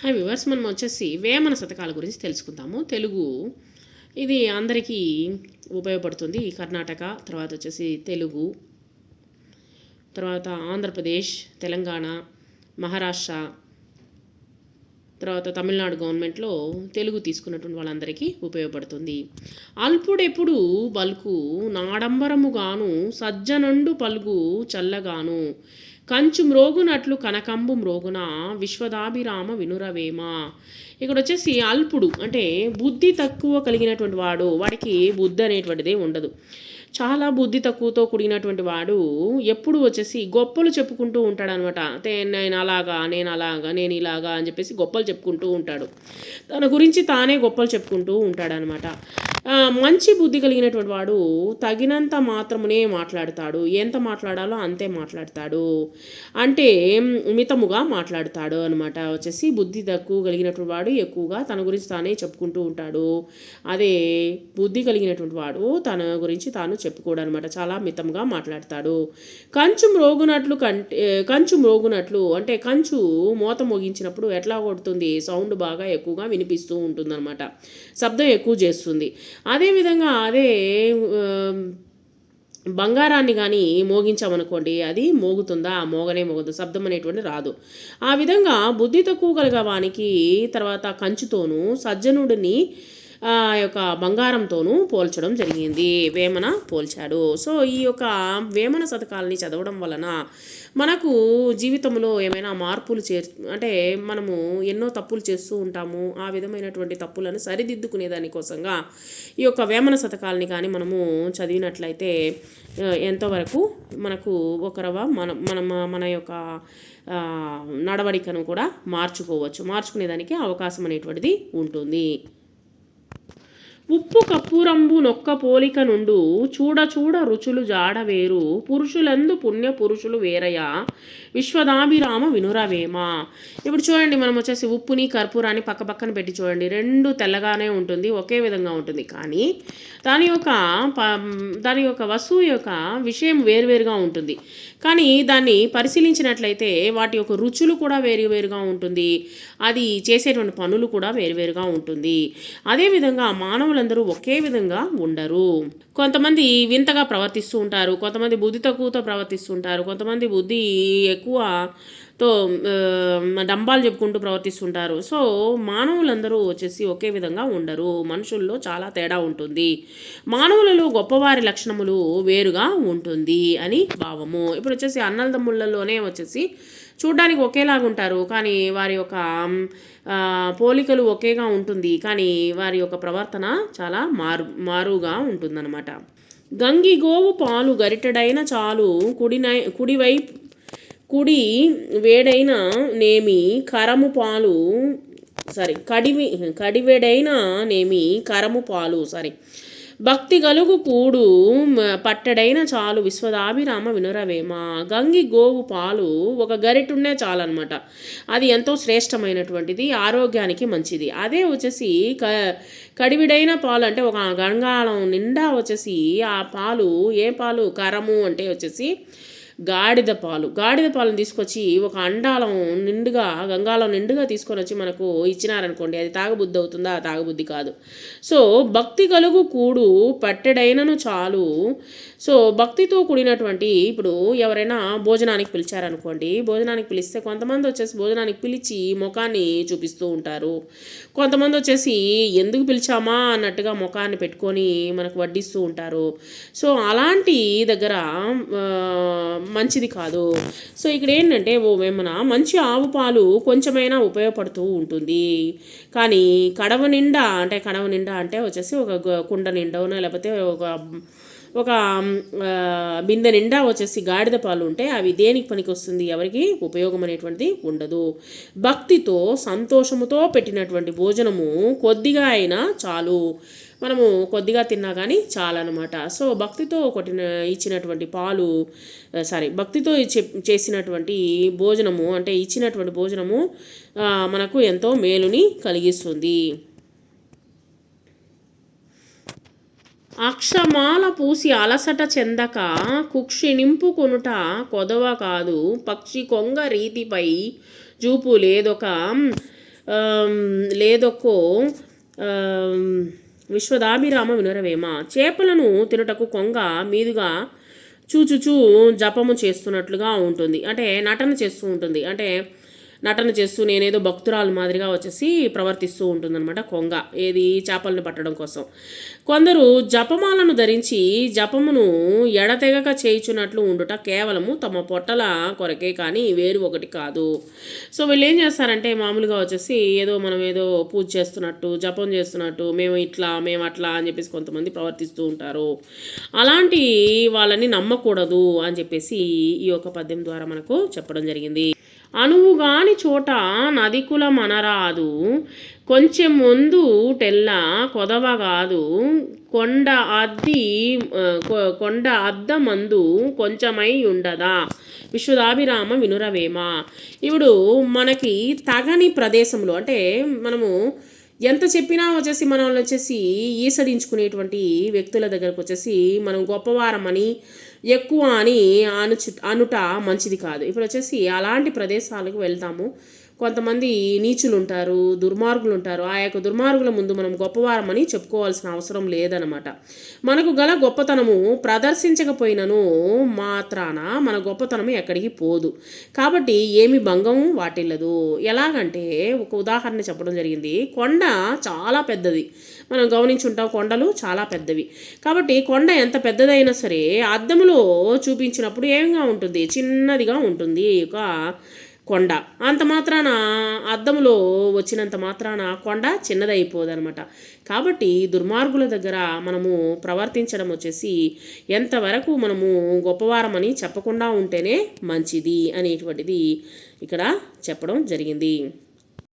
Hi viewers మనం వచ్చేసి వేమన శతకాల గురించి తెలుసుకుందాము. తెలుగు ఇది అందరికీ ఉపయోగపడుతుంది. కర్ణాటక తర్వాత వచ్చేసి తెలుగు తర్వాత ఆంధ్రప్రదేశ్ తెలంగాణ మహారాష్ట్ర తర్వాత తమిళనాడు గవర్నమెంట్లో తెలుగు తీసుకున్నటువంటి వాళ్ళందరికీ ఉపయోగపడుతుంది. అల్పుడెప్పుడు బల్కు నాడంబరముగాను సజ్జనండు పలుగు చల్లగాను కంచు మ్రోగునట్లు కనకంబు మ్రోగున విశ్వదాభిరామ వినురవేమ? ఇక్కడ వచ్చేసి అల్పుడు అంటే బుద్ధి తక్కువ కలిగినటువంటి వాడు వాడికి బుద్ధి అనేటువంటిదే ఉండదు. చాలా బుద్ధి తక్కువతో కూడినటువంటి వాడు ఎప్పుడు వచ్చేసి గొప్పలు చెప్పుకుంటూ ఉంటాడనమాట. అంటే నేను అలాగా నేను అలాగా నేను ఇలాగా అని చెప్పేసి గొప్పలు చెప్పుకుంటూ ఉంటాడు. తన గురించి తానే గొప్పలు చెప్పుకుంటూ ఉంటాడనమాట. మంచి బుద్ధి కలిగినటువంటి వాడు తగినంత మాత్రమునే మాట్లాడతాడు. ఎంత మాట్లాడాలో అంతే మాట్లాడతాడు. అంటే మితముగా మాట్లాడతాడు అనమాట వచ్చేసి బుద్ధి తక్కువ కలిగినటువంటి వాడు ఎక్కువగా తన గురించి తానే చెప్పుకుంటూ ఉంటాడు. అదే బుద్ధి కలిగినటువంటి వాడు తన గురించి తాను చెప్పుకోడు అనమాట చాలా మితంగా మాట్లాడతాడు. కంచు మ్రోగునట్లు కంటే కంచు మ్రోగునట్లు అంటే కంచు మూత మోగించినప్పుడు ఎట్లా కొడుతుంది? సౌండ్ బాగా ఎక్కువగా వినిపిస్తూ ఉంటుందన్నమాట. శబ్దం ఎక్కువ చేస్తుంది. అదేవిధంగా అదే బంగారాన్ని కానీ మోగించామనుకోండి అది మోగుతుందా? మోగనే మోగదు శబ్దం అనేటువంటి రాదు. ఆ విధంగా బుద్ధి తక్కువ కలగవానికి తర్వాత కంచుతోనూ సజ్జనుడిని ఆ యొక్క బంగారంతోనూ పోల్చడం జరిగింది. వేమన పోల్చాడు. సో ఈ యొక్క వేమన శతకాలని చదవడం వలన మనకు జీవితంలో ఏమైనా మార్పులు చేర్ అంటే మనము ఎన్నో తప్పులు చేస్తూ ఉంటాము. ఆ విధమైనటువంటి తప్పులను సరిదిద్దుకునే దానికోసంగా ఈ యొక్క వేమన శతకాలని కానీ మనము చదివినట్లయితే ఎంతవరకు మనకు ఒకరవ మన మన మన యొక్క నడవడికను కూడా మార్చుకోవచ్చు. మార్చుకునేదానికి అవకాశం అనేటువంటిది ఉంటుంది. ఉప్పు కప్పురంబు నొక్క పోలిక నుండు చూడ చూడ రుచులు జాడవేరు పురుషులందు పుణ్య పురుషులు వేరయ? విశ్వదాభిరామ వినురవేమ? ఇప్పుడు చూడండి మనం వచ్చేసి ఉప్పుని కర్పూరాన్ని పక్క పక్కన పెట్టి చూడండి. రెండు తెల్లగానే ఉంటుంది ఒకే విధంగా ఉంటుంది. కానీ దాని యొక్క దాని యొక్క వస్తువు యొక్క విషయం వేరువేరుగా ఉంటుంది. కానీ దాన్ని పరిశీలించినట్లయితే వాటి యొక్క రుచులు కూడా వేరువేరుగా ఉంటుంది. అది చేసేటువంటి పనులు కూడా వేరువేరుగా ఉంటుంది. అదేవిధంగా మానవులందరూ ఒకే విధంగా ఉండరు. కొంతమంది వింతగా ప్రవర్తిస్తూ ఉంటారు. కొంతమంది బుద్ధి తక్కువతో ప్రవర్తిస్తుంటారు కొంతమంది బుద్ధి ఎక్కువ తో డంబాలు చెప్పుకుంటూ ప్రవర్తిస్తుంటారు సో మానవులందరూ వచ్చేసి ఒకే విధంగా ఉండరు. మనుషుల్లో చాలా తేడా ఉంటుంది. మానవులలో గొప్పవారి లక్షణములు వేరుగా ఉంటుంది అని భావము. ఇప్పుడు వచ్చేసి అన్నలదమ్ముళ్ళలోనే వచ్చేసి చూడ్డానికి ఒకేలాగా ఉంటారు. కానీ వారి యొక్క పోలికలు ఒకేగా ఉంటుంది. కానీ వారి యొక్క ప్రవర్తన చాలా మారు మారుగా ఉంటుందన్నమాట. గంగి గోవు పాలు గరిటెడైన చాలు కుడినై కుడివైపు కుడి వేడైన నేమి కరము పాలు సారీ కడివి కడివేడైన నేమి కరము పాలు సారీ భక్తి గలుగు కూడు పట్టడైన చాలు విశ్వదాభిరామ వినురవేమ. గంగి గోవు పాలు ఒక గరిటుండే చాలు అనమాట అది ఎంతో శ్రేష్టమైనటువంటిది ఆరోగ్యానికి మంచిది. అదే వచ్చేసి క కడివిడైన పాలు అంటే ఒక గంగాళం నిండా వచ్చేసి ఆ పాలు ఏ పాలు? కరము అంటే వచ్చేసి గాడిద పాలు. గాడిద పాలను తీసుకొచ్చి ఒక అండాలం నిండుగా గంగాలం నిండుగా తీసుకొని వచ్చి మనకు ఇచ్చినారనుకోండి అది తాగబుద్ధి అవుతుందా? తాగబుద్ధి కాదు. సో భక్తి కలుగు కూడు పట్టెడైనను చాలు. సో భక్తితో కూడినటువంటి ఇప్పుడు ఎవరైనా భోజనానికి పిలిచారనుకోండి భోజనానికి పిలిస్తే కొంతమంది వచ్చేసి భోజనానికి పిలిచి ముఖాన్ని చూపిస్తూ ఉంటారు. కొంతమంది వచ్చేసి ఎందుకు పిలిచామా? అన్నట్టుగా ముఖాన్ని పెట్టుకొని మనకు వడ్డిస్తూ ఉంటారు. సో అలాంటి దగ్గర మంచిది కాదు. సో ఇక్కడ ఏంటంటే ఓ వేమన మంచి ఆవు పాలు కొంచెమైనా ఉపయోగపడుతూ ఉంటుంది. కానీ కడవ నిండా అంటే కడవ నిండా అంటే వచ్చేసి ఒక కుండ నిండా లేకపోతే ఒక ఒక బిందె నిండా వచ్చేసి గాడిద పాలు ఉంటే అవి దేనికి పనికి వస్తుంది ఎవరికి? ఉపయోగం అనేటువంటిది ఉండదు. భక్తితో సంతోషముతో పెట్టినటువంటి భోజనము కొద్దిగా అయినా చాలు. మనము కొద్దిగా తిన్నా కానీ చాలన్నమాట. సో భక్తితో కొట్టిన ఇచ్చినటువంటి పాలు సారీ భక్తితో చేసినటువంటి భోజనము అంటే ఇచ్చినటువంటి భోజనము మనకు ఎంతో మేలుని కలిగిస్తుంది. అక్షమాల పూసి అలసట చెందక కుక్షి నింపుకొనుట కొదవ కాదు. పక్షి కొంగ రీతిపై చూపు లేదొక ఆమ్, లేదొక్కో విశ్వదాభిరామ వినురవేమ. చేపలను తినుటకు కొంగ మీదుగా చూచుచూ జపము చేస్తున్నట్లుగా ఉంటుంది. అంటే నటన చేస్తూ ఉంటుంది. అంటే నటన చేస్తూ నేనేదో భక్తురాలు మాదిరిగా వచ్చేసి ప్రవర్తిస్తూ ఉంటుందన్నమాట కొంగ. ఏది? చేపలను పట్టడం కోసం. కొందరు జపమాలను ధరించి జపమును ఎడతెగక చేయుచున్నట్లు ఉండుట కేవలము తమ పొట్టల కొరకే కానీ వేరు ఒకటి కాదు. సో వీళ్ళు ఏం చేస్తారంటే మామూలుగా వచ్చేసి ఏదో మనం ఏదో పూజ చేస్తున్నట్టు జపం చేస్తున్నట్టు మేము ఇట్లా మేము అట్లా అని చెప్పేసి కొంతమంది ప్రవర్తిస్తూ ఉంటారు. అలాంటి వాళ్ళని నమ్మకూడదు అని చెప్పేసి ఈ యొక్క పద్యం ద్వారా మనకు చెప్పడం జరిగింది. అనువుగాని చోట నదికుల మనరాదు కొంచెం ముందు టెల్ల కొదవగాదు. కొండ అద్ది కొ- కొండ అద్ద మందు కొంచెమై ఉండదా? విశ్వదాభిరామ వినురవేమ? ఇప్పుడు మనకి తగని ప్రదేశంలో అంటే మనము ఎంత చెప్పినా వచ్చేసి మనల్ని వచ్చేసి ఈసడించుకునేటువంటి వ్యక్తుల దగ్గరకు వచ్చేసి మనం గొప్పవారమని ఎక్కువ అని అనుచు అనుట మంచిది కాదు. ఇప్పుడు వచ్చేసి అలాంటి ప్రదేశాలకు వెళ్తాము కొంతమంది నీచులు ఉంటారు దుర్మార్గులు ఉంటారు ఆ యొక్క దుర్మార్గుల ముందు మనం గొప్పవారమని చెప్పుకోవాల్సిన అవసరం లేదనమాట మనకు గల గొప్పతనము ప్రదర్శించకపోయినను మాత్రాన మన గొప్పతనం ఎక్కడికి పోదు. కాబట్టి ఏమి భంగం వాటిల్లదు. ఎలాగంటే ఒక ఉదాహరణ చెప్పడం జరిగింది. కొండ చాలా పెద్దది. మనం గమనించుంటాం కొండలు చాలా పెద్దవి. కాబట్టి కొండ ఎంత పెద్దదైనా సరే అద్దములో చూపించినప్పుడు ఏమిగా ఉంటుంది? చిన్నదిగా ఉంటుంది. ఒక కొండ. అంత మాత్రాన అద్దంలో వచ్చినంత మాత్రాన కొండ చిన్నదైపోదనమాట. కాబట్టి దుర్మార్గుల దగ్గర మనము ప్రవర్తించడం వచ్చేసి ఎంతవరకు మనము గొప్పవారమని చెప్పకుండా ఉంటేనే మంచిది అనేటువంటిది ఇక్కడ చెప్పడం జరిగింది.